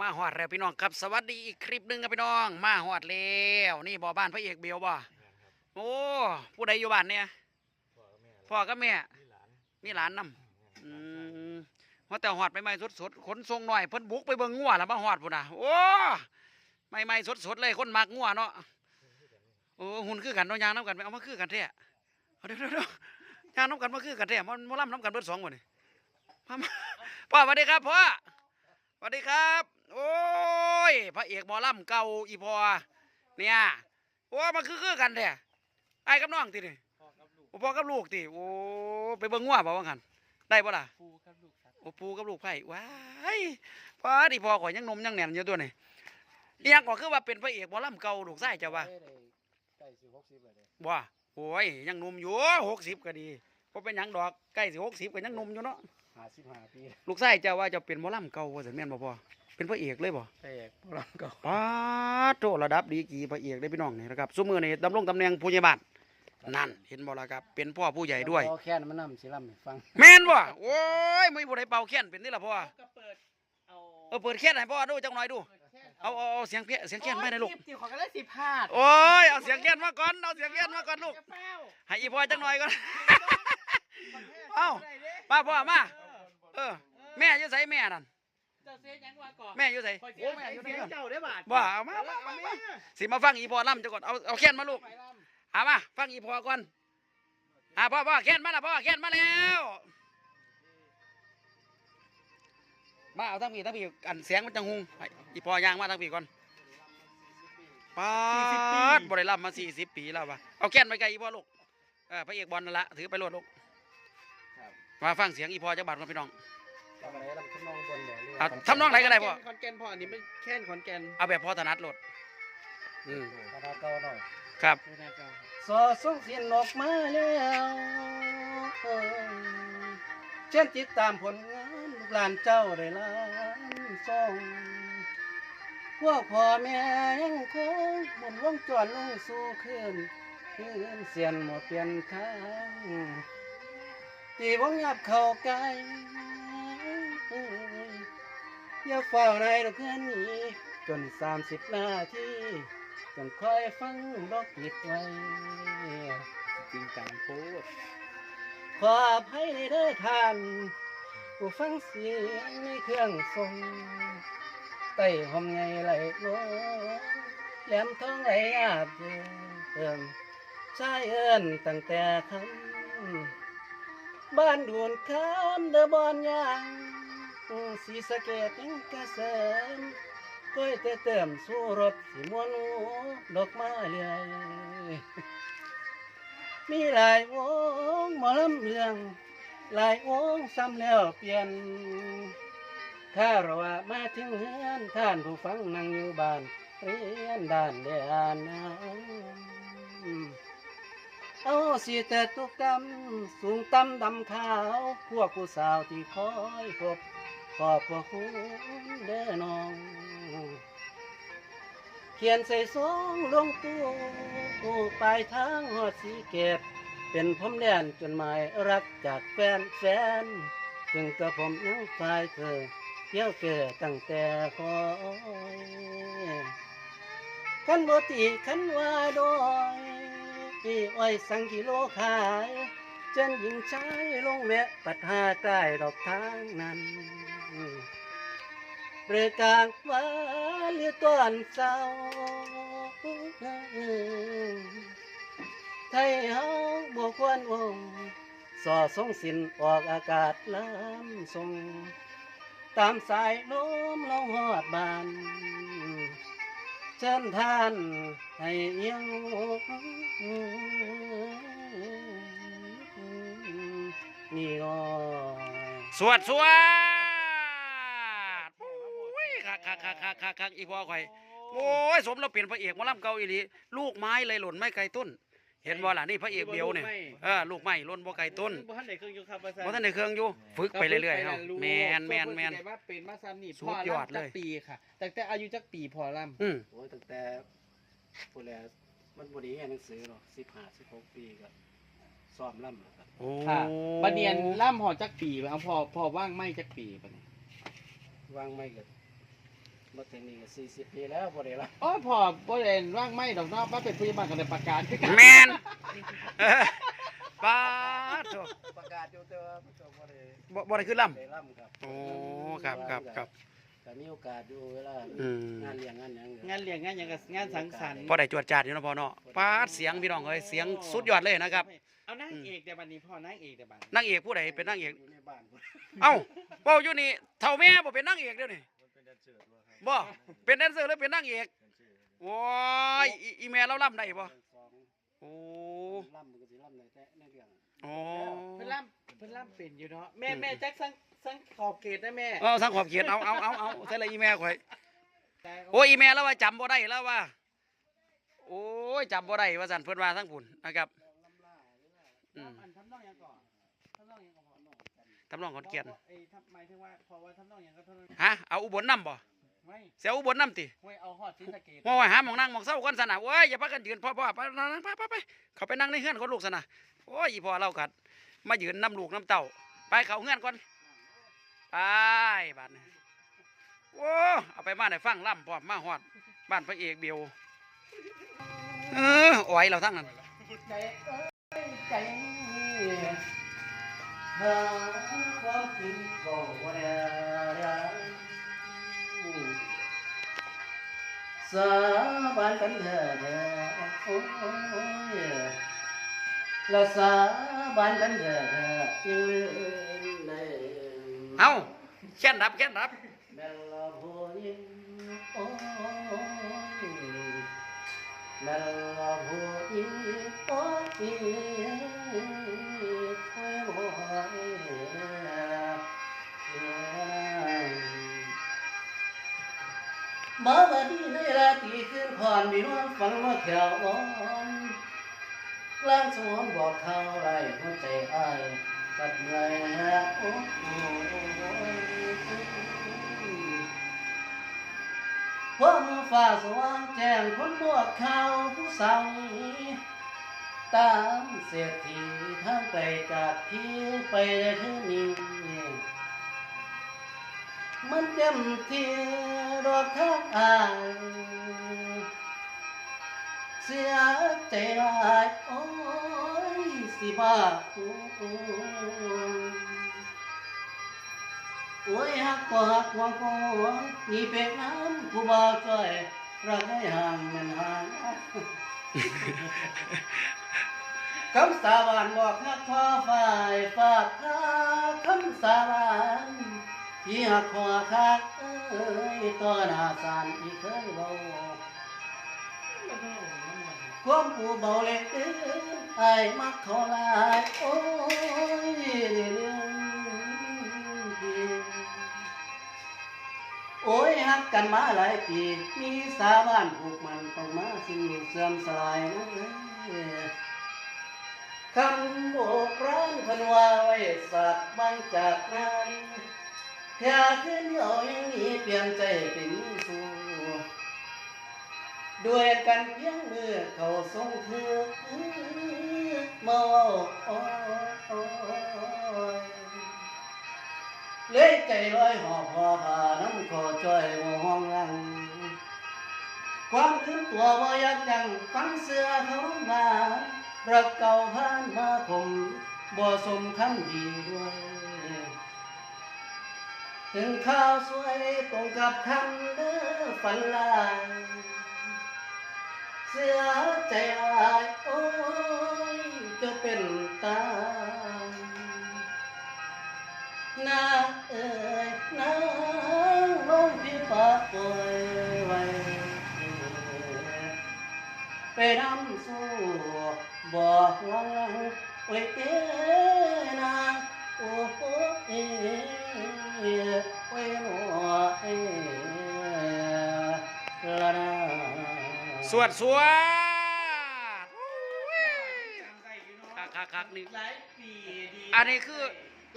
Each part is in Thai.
มาฮอดแล้วพี่น้องครับสวัสดีอีกคลิปหนึงครับพี่น้อง มาฮอดแล้วนี่บ่บ้านพระเอกเบียวบ่โอ้ผู้ใดอยู่บ้านเนี่ยพ่อกับแม่มีหลานนํอืมว่าแต่ฮอดใหม่ๆสดๆขนทรงหน่อยเพิ่นบุกไปเบิ่งงัวแล้วมาฮอดพุ่นน่ะโอ้ใหม่ๆสดๆเลยคนมักงัวเนาะโอ้หุ่นคือกันเนาะยางน้ำกันไปเอามาคือกันแท้เอาเดี๋ยวๆๆยางน้ำกันมาคือกันแท้มันมาล่ำน้ำกันเบิดสองคนนี่มามาพ่อสวัสดีครับพ่อสวัสดีครับ โอ้ยพระเอกหมอลำเก่าอีพอเนี่ยโอ้มันคือคือกันแท้ไอ้กับน้องตินี่พ่อกับลูกโอ้พ่อกับลูกติโอ้ไปเบิ่งงัวบ่ว่ากันได้บ่ล่ะปูกับลูกครับโอ้ปูกับลูกไผ่ว้ายพอดิพ่อข่อยยังหนมยังแน่นอยู่ตัวนี่เรียกก็คือว่าเป็นพระเอกหมอลำเก่าลูกชายเจ้าว่าใกล้สิหกสิบเลยเด้บ่โอ้ยยังหนุ่มอยู่60ก็ดีบ่เป็นหยังดอกใกล้สิ60ก็ยังหนุ่มอยู่เนาะห้าสิบห้าปีลูกชายเจ้าว่าเจะเป็นหมอลำเก่าว่าซั่นแม่นบ่พ่อ เป็นพระเอกเลยบ่พระเอกพลังเก่าป้าดโตระดับดีกรีพระเอกได้พี่น้องนี่นะครับสมือนี่ดำรงตำแหน่งผู้ใหญ่บ้านนั่นเห็นบ่ล่ะครับ เป็นพ่อผู้ใหญ่ด้วยพอแค่นมันนำสิลำให้ฟังแม่นบ่โอ้ยไม่ผู้ใดเป่าแค้นเป็นนี่ล่ะพ่อก็เปิดเอาเออเปิดแค้นให้พ่อดูจังหน่อยดูเอาเอาเอาเสียงเพี้ยเสียงแค้นไม่ได้ลูกโอ้ยสิบของกันแล้วสิบพลาดโอ้ยเอาเสียงแค้นมาก่อนเอาเสียงแค้นมาก่อนลูกจะเฝ้าให้อีพ่อจังหน่อยก่อนเอ้ามาพ่อมาเออแม่อยู่ไสแม่นั่น เจ้าเสียยังว่าก่อนแม่อยู่ไสคอยเสีโอ้ยแม่อยู่เสีนี่ยก่อนเจ้าได้บาทบ่เอามามามามาสิมาฟังอีพ่อล่ำจังก่อนเอาเอาแค้นมาลูกไปลเอามาฟังอีพ่อก่อนอ่าพ่อพ่อแค้นมาแล้วพ่อแค้นมาแล้วมาเอาทั้งพี่ทั้งพี่อันเสียงมันจังหุงให้อีพ่อย่างมาทั้งพี่ก่อนป้าดบริลัมมาสี่สิบปีแล้ววะเอาแค้นไปไกลอีพ่อลูกเออพระเอกบอลนั่นละถือไปโลดลูกมาฟังเสียงอีพ่อจักบาทก่อนพี่น้องทำ อะไรลำทำนองบนบ่เรือเอาทำนองไหนก็ได้พ่อ ขอนแก่นพ่ออันนี้มันแค่นขอนแก่นเอาแบบพ่อถนัดโลดอืมกระดาษเก่าหน่อยครับไม่ได้เจ้าสอส่งเสียนออกมาแล้วเช่นจิตตามผลงานลูกหลานเจ้าได้ล้านส่งพวกพ่อแม่ยังคงหมุนวงจรลงสู่คืนคืนเสียนหมดเปลี่ยนทางตีวงยับเข้าใกล้ อย่าเฝ้าในดอกเพื่อนนี้จนสามสิบนาทีจนคอยฟังดอกปิดไว้จริงจังโพดขออภัยในเด้อท่านผู้ฟังเสียงในเครื่องทรงไต่หอมไงไหลโลแหลมท้องไหลอาบเติมชายเอิ้นตั้งแต่คำบ้านดูนคำเดอบอนยาง สีสะเกตยังกระเสริมก้อยแต่เติมสู้รถสีมวนหูดอกไม้เลื่อยมีหลายวงหมอลำเลืองหลายวงซ้ำแล้วเปลี่ยน ถ้าเราว่ามาถึงเฮือนท่านผู้ฟังนั่งอยู่บ้านเรียนด้านเดียนน้ำเอาสิแต่ตุกตำสูงตำดำขาว พวกผู้สาวที่คอยพบ ขอบพระคุณเด้อน้อง เขียนใส่ซองลงตู้ปลายทางหอดสีเกตเป็นผมแดนจนหมายรักจากแฟนแฟนถึงกับผมยังฝ่ายเธอเที่ยวเกิดตั้งแต่คอยขันบตีขันว่าดอยที่อ้อยสังกิโลขายจนหญิงชายลงแวะปัดหาใกล้ดอกทางนั้น เรือกลางฟ้าเรือต้นเศร้าไทยเฮาบวควรวงสอสงสินออกอากาศล้ำทรง ตามสายลมลงหอดบาน เชิญท่านให้เอียงนี่น้อยสวดสวดโอ้ย คักคักคักคักคักคักอีพ่อข่อยโอ้ยสมเราเปลี่ยนพระเอกหมาล่ำเก่าอีหลีลูกไม้เลยหล่นไม่ไกลต้น เห็นบ่ล่ะนี่พระเอกเบียวเนี่ยเออลูกไม้หล่นบ่ไกลต้นบ่ทันได้เครื่องอยู่ครับว่าซั่บ่ทันได้เครื่องอยู่ฝึกไปเรื่อยๆเฮาแมนแมนแมนว่าเป็นมาซ้ำนี่สุดยอดเลยพ่รำจักปีค่ะแต่แต่อายุจักปีพอลำอืมโอ้ยตั้งแต่พูดแล้วมันบไดีเรียนหนังสือหรอกสิบห้าสิบหกปีก็สอบล่ำแล้วครับโอ้ค่ะบัดเนียนล่ำหอจักปีเอาพอพอว่างไม่จักปีบัดนี้วางไม่กับ มาถึงนี่ก็สี่สิบปีแล้วบ่ได้ละโอ้ยพ่อบ่ได้ว่างไม่ดอกเนาะป้าเป็นผู้ใหญ่บ้านก็ได้ประกาศคือกันแมนเออป้าดโถ่ประกาศอยู่แต่ว่ามันก็บ่ได้บ่บ่ได้ขึ้นล่ได้ร่ำครับำโอ้ครับครับครับ ก็มีโอกาสอยู่เวลาอืม งานเลี้ยงงานหยังงานเลี้ยงงานหยังก็งานสังสรรค์พอได้จวดจาดอยู่เนาะพ่อเนาะป้าดเสียงพี่น้องเอ้ยเสียงสุดยอดเลยนะครับเอานางเอกเดี๋ยวบัดนี้พ่อนางเอกเดี๋ยวบัดนี้นางเอกผู้ใดเป็นนางเอก อยู่ในบ้านพุ่นเอ้าเว้าอยู่นี่เฒ่าแม่บ่เป็นนางเอกเดี๋ยวนี้ บ่เป็นแดนเซอร์หรือเป็นนางเอกโอ้ยอีอีแม่เราล่ำได้บ่สองโอ้ล่ำมันก็สิล่ำได้แต่ในเรื่องโอ้เพิ่นล่ำเพิ่นล่ำเป็นอยู่เนาะแม่แม่แจ็คสังสังขอบเขตนะแม่เอาสังขอบเขียนเอาเอาเอาเอาใส่ละอีแม่ข่อยแต่โอ้ยอีแม่แล้วว่าจำบ่ได้แล้วว่า โอ้ยจำบ่ได้ว่าสั่นเพิ่นว่าทั้งพุ่นนะครับอืม อันทำนองหยังก่อนทำนองหยังก่อนพ่อน้องทำนองขอนแก่นไอ้ทำหมายถึงว่าพอว่าทำนองหยังก็ทำนองฮะเอาอุบลนํบ่ไม่ เสียอุบลนํติไม่เอาฮอดศรีสะเกษว่าว่าหาหมองนั่งหมองเศร้าก่อนสนะโอ้ยอย่าพักกันยืนพ่อพ่อไปนั่งไปไปไปเขาไปนั่งในเฮือนคนลูกสนะโอ้ยอีพ่อเรากัด มายืนน้ำลูกน้ำเต่า ไปเขาเฮือนก่อนไปบ้านนี้โอ้เอาไปบ้านไหนฟังล่ำพร้อมมาฮอด บ้านพระเอกเบียวเอออ้อยเราทั้งนั้นใจเอ้ยใจหาความจริงก็บ่ไสาบานกันเถอะเด้อโอ้ยและสาบานกันเถอะเด้อยังลืมได้เอาแค่นรับแค่นรับแม่ละผู้หญิงโอ้ยแม่ละผู้หญิงโอ้ย อนมีนวลฝันว่าแถวอ่อนล้างสมองบอกเข่าไรหัวใจอ้ายกัดเหนื่อยฮะโอ้ยความฟ้าสว่างแจ้งคนบวกเขาผู้สาวนี้ตามเศรษฐีทางไกลจากพี่ไปได้ถึงนี้มันเต็มที่รอกทางอาย เสียใจหลายโอ้ยสิบ้าโอ้ยโอ้ยหักกว่าหักหัวกหัวนี่เป็นน้ำผู้บ่าวจ้อยรักให้ห่างมันห่างคำสาบานบอกหักพ่อฝ่ายฝากหาคำสาบานที่หักหัวคักเอ้ยต่อหน้าศาลที่เคยบอก ความผู้เบาเล็กเอ้ยไอ้มักเขาหลายโอ้ยเรื่องดีโอ้ยฮักกันมาหลายปีมีสาบ้านผูกมันต้องมาสิ้นเสื่อมสลายนะคำโบราณเพันว่าไว้สัตว์บางจากนั้นแค่ขึ้นเอายังนีเปลี่ยนใจเป็นสู ด้วยกันเพียงมือเขาทรงเถือกมาโอ้ยเลยใจลอยหอบหอผาน้ำขอจอยบ่ห้องลัง ความคืนตัวบ่อยากดังฟังเสือเขามารักเก่าผ่านมาคมบ่สมคำดีด้วย ถึงข้าวสวยตรงกับคำเด้อฝันลาย เสียใจอายโอ้ยจะเป็นตายนาเอ่ยนาลงพี่ปากปล่อยไว้ไปนำสู้บอกวังไว้เอ้นาโอ้โหเอ้ไว้หนอเอ้ สวดสวดจำได้อยู่เนาคักคักคักนี่หลายปีดีอันนี้คือ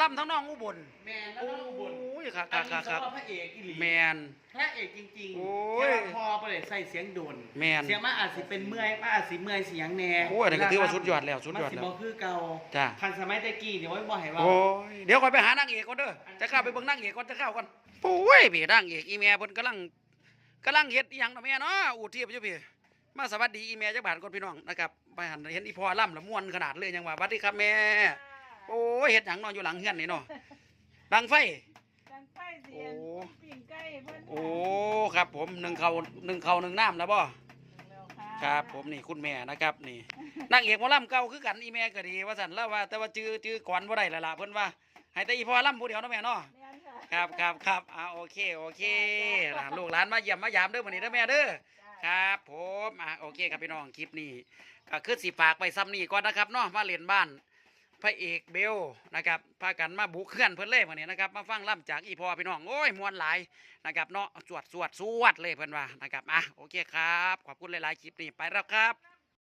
ล่ำทั้งน้องอุบลแมนแล้วก็อุบลโอ้ยคักคักคักคักเขาว่าพระเอกอีหลีแมนพระเอกจริงโอ้ยแค่พอไปเลยใส่เสียงโดนแมนเสียงมาอาจสิเป็นเมื่อยมาอาจสิเมื่อยเสียงแหน่โอ้ยอันนี้ก็ถือว่าสุดยอดแล้วสุดยอดมันสิแล้วบ่คือเก่าจ้าคันสมัยตะกี้เดี๋ยวไว้บ่ให้ว่าโอ้ยเดี๋ยวคอยไปหานางเอกก่อนเด้อจะเข้าไปเบิ่งนางเอกก่อนจะเข้าก่อนโอ้ยพี่นางเอกอีเมียเพิ่นกำลังกำลังเฮ็ดอีหยังนะแม่เนาะอูเทียบอยู่พี่ มาสวัสดีอีแม่จักบาทก่อนพี่น้องนะครับไปหันเห็นอีพ่อล่ำละม่วนขนาดเลยยังว่าสวัสดีครับแม่ โอ้ยเฮ็ดหยังเนอนอยู่หลังเฮือนนี่เนาะดังไฟจังไฟเสียงโอ้ ปิ่งไก่เพิ่นโอ้ครับ ผมหนึ่งเขาหนึ่งเขาหนึ่งน้ำแล้วบ่แล้วค่ะครับ ผมนี่คุณแม่นะครับนี่นางเอกหมอลำเก่าคือกันอีแม่ก็ดี ว่าสันแล้วว่าแต่ว่าจื้อจื้อก่อนบ่ได้และล่ะเพิ่นว่า ให้แต่อีพ่อลำผู้เดียวเนาะแม่เนาะ แม่นค่ะครับครับครับอ่าโอเคโอเคหลานลูกหลานมาเยี่ยมมายามเด้อมื้อนี้เด้อแม่เด้อจ้า ครับผมอะโอเคครับพี่น้องคลิปนี้ก็คือสีฝากไปซ้ำนี่ก่อนนะครับเนาะมาเล่นบ้านพระเอกเบลนะครับพากันมาบุกเคลื่อนเพิ่นเลยมาเนี่ยนะครับมาฟังล่ำจากอีพอพี่น้องโอ้ยมวนหลายนะครับเนาะสวดสวดสวดเลยเพื่อนว่านะครับอะโอเคครับขอบคุณหลายๆคลิปนี้ไปแล้วครับ